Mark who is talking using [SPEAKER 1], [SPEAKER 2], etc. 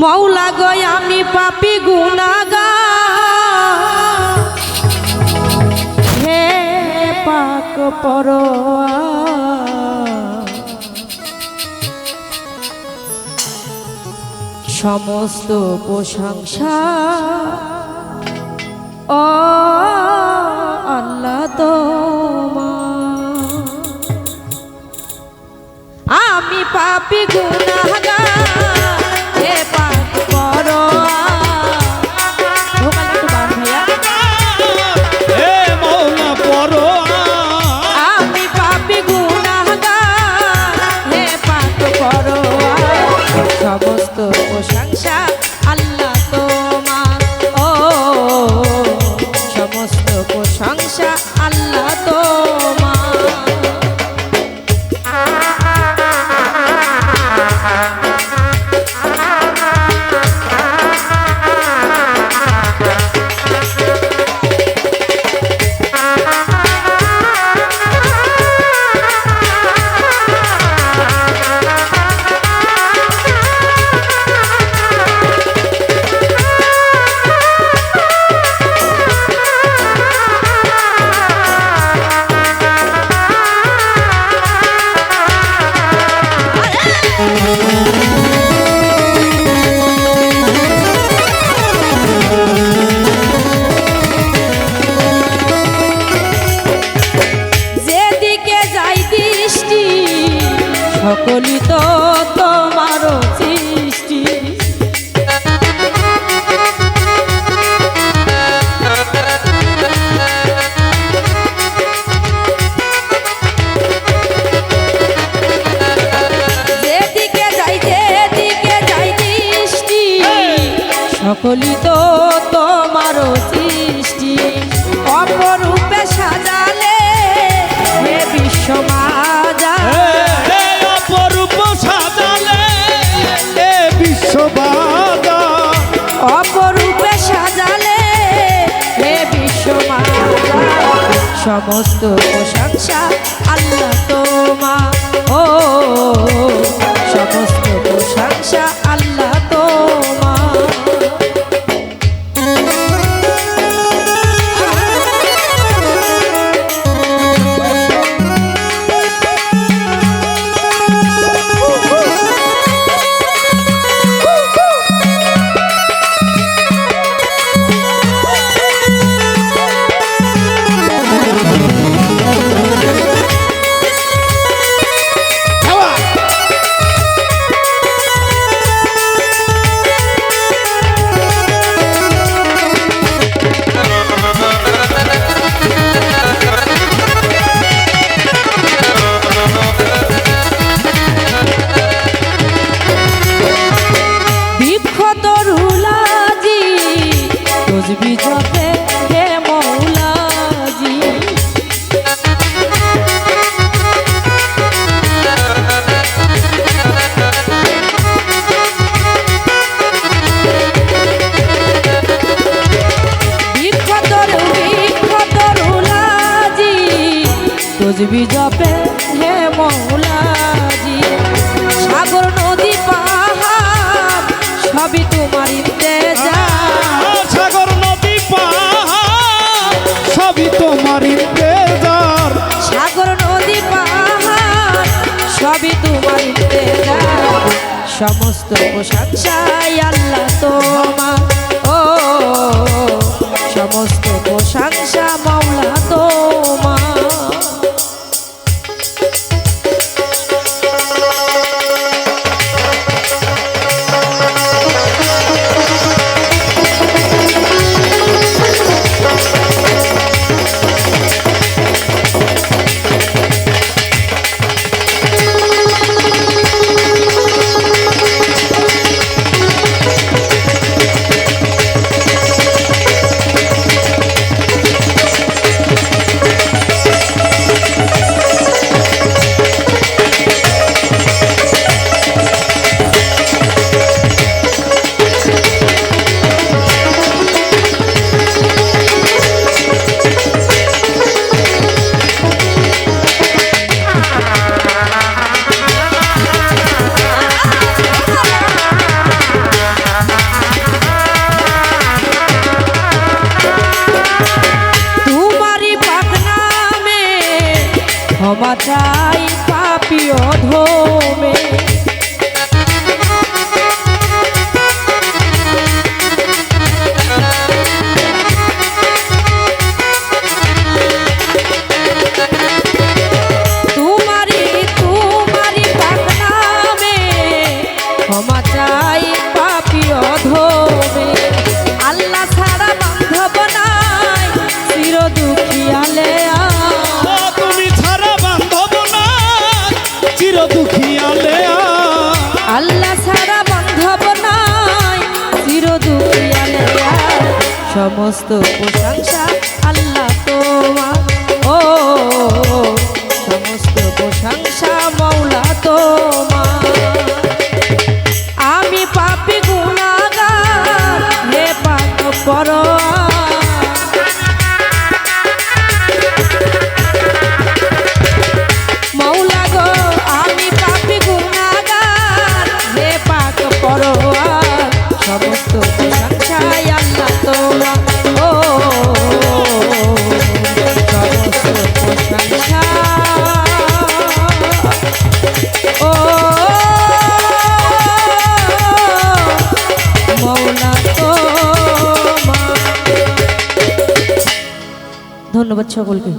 [SPEAKER 1] মৌলা গয় আমি পাপি গুনাগা হে পাক পর সমস্ত প্রশংসা, ও আল্লাহ তোমার। আমি পাপি গুনাহগার সকলই তো তোমার সৃষ্টি। যেদিকে যাই যেদিকে যাই দৃষ্টি সকলই তো তোমার অপরূপে সাজালে হে বিশ্বমা সমস্ত প্রশংসা আল্লাহ তোমা। ও তসবি জপে হে মৌলাজি। সমস্ত প্রশংসাই আল্লাহ তোমার। ও সমস্ত বাঁচাই পাপিও ধোমে সমস্ত প্রশংসা আল্লাহ তোমার। ও, সমস্ত প্রশংসা মৌলা তোমার। আমি পাপি গুণাগার হে পাপ পর ধন্যবাদ সকলকে।